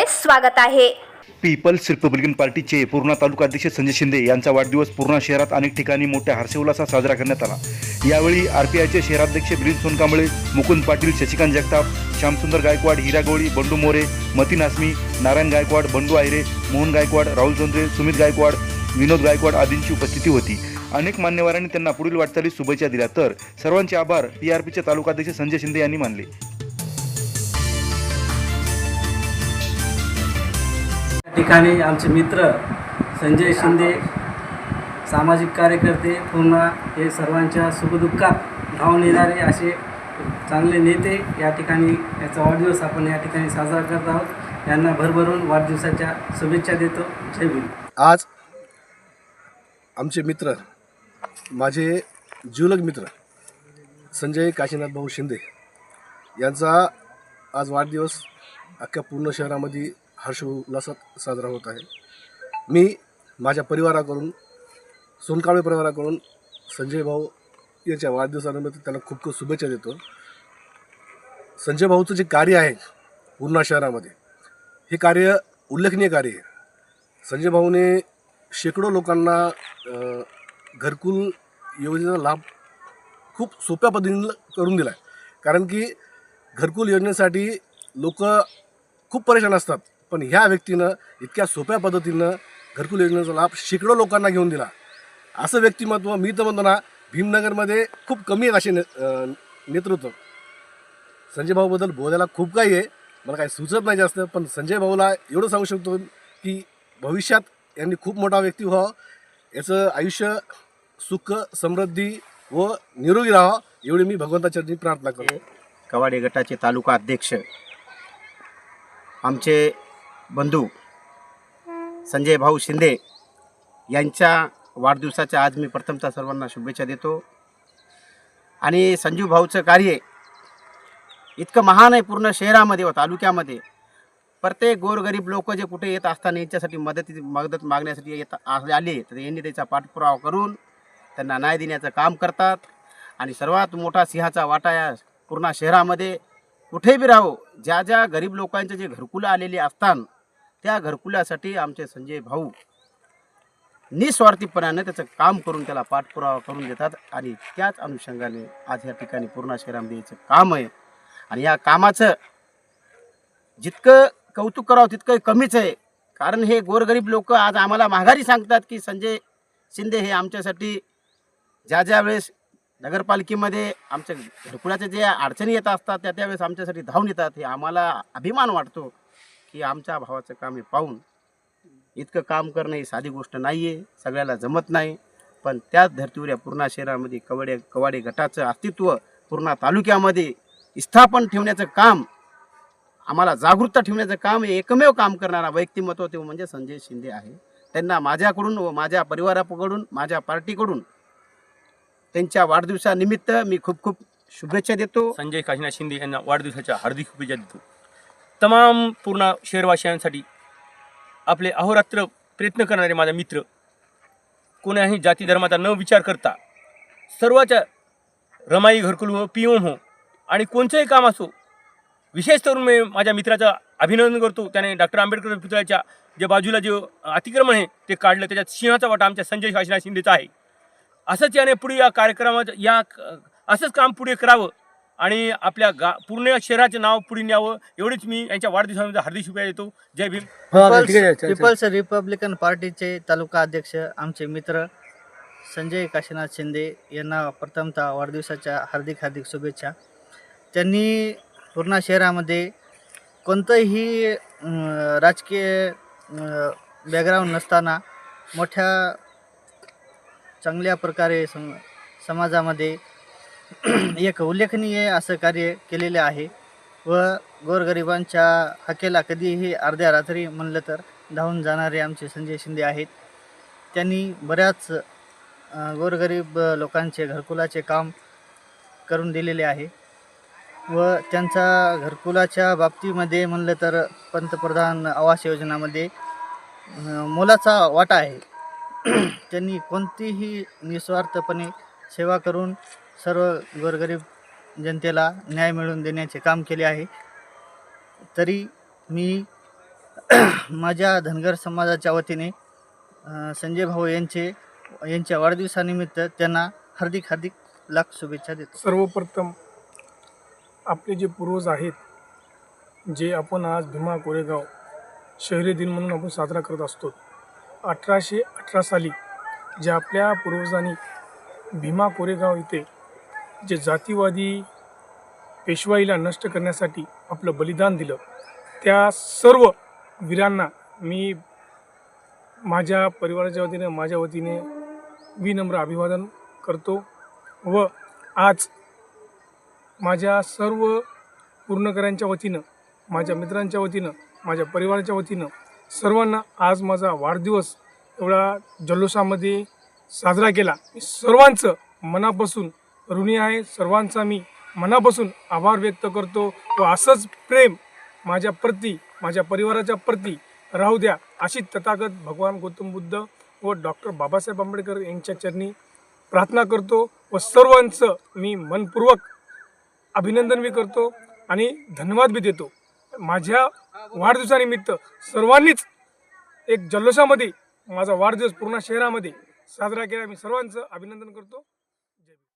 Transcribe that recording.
आपले स्वागत आहे. पीपल्स रिपब्लिकन पार्टीचे पूर्णा तालुका अध्यक्ष संजय शिंदे यांचा वाढदिवस पूर्णा शहरात अनेक ठिकाणी मोठ्या हर्षोल्लासात साजरा करण्यात आला. यावेळी आरपीआयचे शहराध्यक्ष ग्रीन सोनकांबळे मुकुंद पाटील शशिकांत जगताप श्यामसुंदर गायकवाड हिरा गवळी बंडू मोरे मतीन आसमी नारायण गायकवाड बंडू आयरे मोहन गायकवाड राहुल चंद्रे सुमित गायकवाड विनोद गायकवाड आदींची उपस्थिती होती. अनेक मान्यवरांनी त्यांना पुढील वाटचालीस शुभेच्छा दिल्या. तर सर्वांचे आभार पीआरपीचे तालुकाध्यक्ष संजय शिंदे यांनी मानले. ठिकाणी आमचे मित्र संजय शिंदे सामाजिक कार्यकर्ते पुन्हा हे सर्वांच्या सुखदुःखात धावून येणारे असे चांगले नेते या ठिकाणी याचा वाढदिवस आपण या ठिकाणी साजरा करत आहोत. यांना भरभरून वाढदिवसाच्या शुभेच्छा देतो. जय भीम. आज आमचे मित्र माझे जीवलग मित्र संजय काशीनाथ भाऊ शिंदे यांचा आज वाढदिवस अख्ख्या पूर्ण शहरामध्ये हर्ष उल्हासात साजरा होत आहे. मी माझ्या परिवाराकडून सोनकाळे परिवाराकडून संजय भाऊ याच्या वाढदिवसानिमित्त त्यांना खूप खूप शुभेच्छा देतो. संजय भाऊचं जे कार्य आहे पूर्णा शहरामध्ये हे कार्य उल्लेखनीय कार्य आहे. संजय भाऊने शेकडो लोकांना घरकुल योजनेचा लाभ खूप सोप्या पद्धतीनं करून दिला आहे कारण की घरकुल योजनेसाठी लोक खूप परेशान असतात. पण ह्या व्यक्तीनं इतक्या सोप्या पद्धतीनं घरकुल योजनेचा लाभ शेकडो लोकांना घेऊन दिला. असं व्यक्तिमत्व मी तर म्हणतो ना भीमनगरमध्ये खूप कमी आहेत असे ने नेतृत्व. संजय भाऊबद्दल बोलायला खूप काही आहे. मला काही सुचत नाही जास्त पण संजय भाऊला एवढं सांगू शकतो की भविष्यात यांनी खूप मोठा व्यक्ती व्हावं. याचं आयुष्य सुख समृद्धी व निरोगी राहावं एवढी मी भगवंताचरणी प्रार्थना करतो. कवाडे गटाचे तालुका अध्यक्ष आमचे बंधू संजय भाऊ शिंदे यांच्या वाढदिवसाच्या आज मी प्रथमतः सर्वांना शुभेच्छा देतो. आणि संजू भाऊचं कार्य इतकं महान आहे पूर्ण शहरामध्ये व तालुक्यामध्ये. प्रत्येक गोरगरीब लोक जे कुठे येत असताना यांच्यासाठी मदती मदत मागण्यासाठी येत आले तर यांनी त्याचा पाठपुरावा करून त्यांना न्याय देण्याचं काम करतात. आणि सर्वात मोठा सिंहाचा वाटा या पूर्ण शहरामध्ये कुठेही बी राहो ज्या ज्या गरीब लोकांचे जे घरकुलं आलेले असतात त्या घरकुल्यासाठी आमचे संजय भाऊ निस्वार्थीपणानं त्याचं काम करून त्याला पाठपुरावा करून देतात आणि त्याच अनुषंगाने आज या ठिकाणी पूर्ण शहरामध्ये याचं काम आहे. आणि या कामाचं जितकं कौतुक करावं तितकं कमीच आहे. कारण हे गोरगरीब लोक आज आम्हाला माघारी सांगतात की संजय शिंदे हे आमच्यासाठी ज्या ज्या वेळेस नगरपालिकेमध्ये आमच्या घरकुलाच्या जे अडचणी येत असतात त्या त्यावेळेस आमच्यासाठी धावून येतात. हे आम्हाला अभिमान वाटतो. की आमच्या भावाचं काम हे पाहून इतकं काम करणं ही साधी गोष्ट नाही आहे सगळ्याला जमत नाही. पण त्याच धर्तीवर या पूर्णा शहरामध्ये कवडे कवाडे गटाचं अस्तित्व पूर्णा तालुक्यामध्ये स्थापन ठेवण्याचं काम आम्हाला जागरूकता ठेवण्याचं काम हे एकमेव काम करणारा व्यक्तिमत्व ते म्हणजे संजय शिंदे आहे. त्यांना माझ्याकडून व माझ्या परिवाराकडून माझ्या पार्टीकडून त्यांच्या वाढदिवसानिमित्त मी खूप खूप शुभेच्छा देतो. संजय काशीनाथ शिंदे यांना वाढदिवसाच्या हार्दिक शुभेच्छा देतो. तमाम पूर्ण शहरवासियांसाठी आपले अहोरात्र प्रयत्न करणारे माझा मित्र कोणाही जाती धर्माचा न विचार करता सर्वाच्या रमाई घरकुल हो पी हो आणि कोणतंही काम असो विशेष करून मी माझ्या मित्राचं अभिनंदन करतो. त्याने डॉक्टर आंबेडकर पुतळ्याच्या जे बाजूला जे अतिक्रमण आहे ते काढलं. त्याच्यात सिंहाचा वाटा आमच्या संजय शासना शिंदेचा आहे. असंच याने पुढे या कार्यक्रमाचं या असंच काम पुढे करावं. आणि आपल्या गा पूर्ण शहराचे नाव पुढे न्यावं एवढीच मी यांच्या वाढदिवसामध्ये हार्दिक शुभेच्छा देतो. जय भीम. पीपल्स पीपल्स रिपब्लिकन पार्टीचे तालुका अध्यक्ष आमचे मित्र संजय काशीनाथ शिंदे यांना प्रथमतः वाढदिवसाच्या हार्दिक हार्दिक शुभेच्छा. त्यांनी पूर्णा शहरामध्ये कोणतंही राजकीय बॅकग्राऊंड नसताना मोठ्या चांगल्या प्रकारे सम समाजामध्ये एक उल्लेखनीय असं कार्य केलेले आहे. व गोरगरिबांच्या हकेला कधीही अर्ध्या रात्री म्हणलं तर धावून जाणारे आमचे संजय शिंदे आहेत. त्यांनी बऱ्याच गोरगरीब लोकांचे घरकुलाचे काम करून दिलेले आहे. व त्यांचा घरकुलाच्या बाबतीमध्ये म्हणलं तर पंतप्रधान आवास योजनामध्ये मोलाचा वाटा आहे. त्यांनी कोणतीही निस्वार्थपणे सेवा करून सर्व गोरगरीब जनतेला न्याय मिळवून देण्याचे काम केले आहे. तरी मी माझ्या धनगर समाजाच्या वतीने संजय भाऊ यांचे यांच्या वाढदिवसानिमित्त त्यांना हार्दिक हार्दिक लाख शुभेच्छा देतो. सर्वप्रथम आपले जे पूर्वज आहेत जे आपण आज भीमा कोरेगाव शहरी दिन म्हणून आपण साजरा करत असतो अठराशे अठरा साली जे आपल्या पूर्वजांनी भीमा कोरेगाव इथे जे जातीवादी पेशवाईला नष्ट करण्यासाठी आपलं बलिदान दिलं त्या सर्व वीरांना मी माझ्या परिवाराच्या वतीने माझ्या वतीने विनम्र अभिवादन करतो व आज माझ्या सर्व पूर्णकऱ्यांच्या वतीनं माझ्या मित्रांच्या वतीनं माझ्या परिवाराच्या वतीनं सर्वांना आज माझा वाढदिवस एवढा जल्लोषामध्ये साजरा केला. मी सर्वांचं मनापासून ऋणी आहे. सर्वांचा मी मनापासून आभार व्यक्त करतो. व असंच प्रेम माझ्या प्रती माझ्या परिवाराच्या प्रती राहू द्या अशी तथागत भगवान गौतम बुद्ध व डॉक्टर बाबासाहेब आंबेडकर यांच्या चरणी प्रार्थना करतो व सर्वांचं मी मनपूर्वक अभिनंदन बी करतो आणि धन्यवाद बी देतो. माझ्या वाढदिवसानिमित्त सर्वांनीच एक जल्लोषामध्ये माझा वाढदिवस पूर्ण शहरामध्ये साजरा केला मी सर्वांचं अभिनंदन करतो.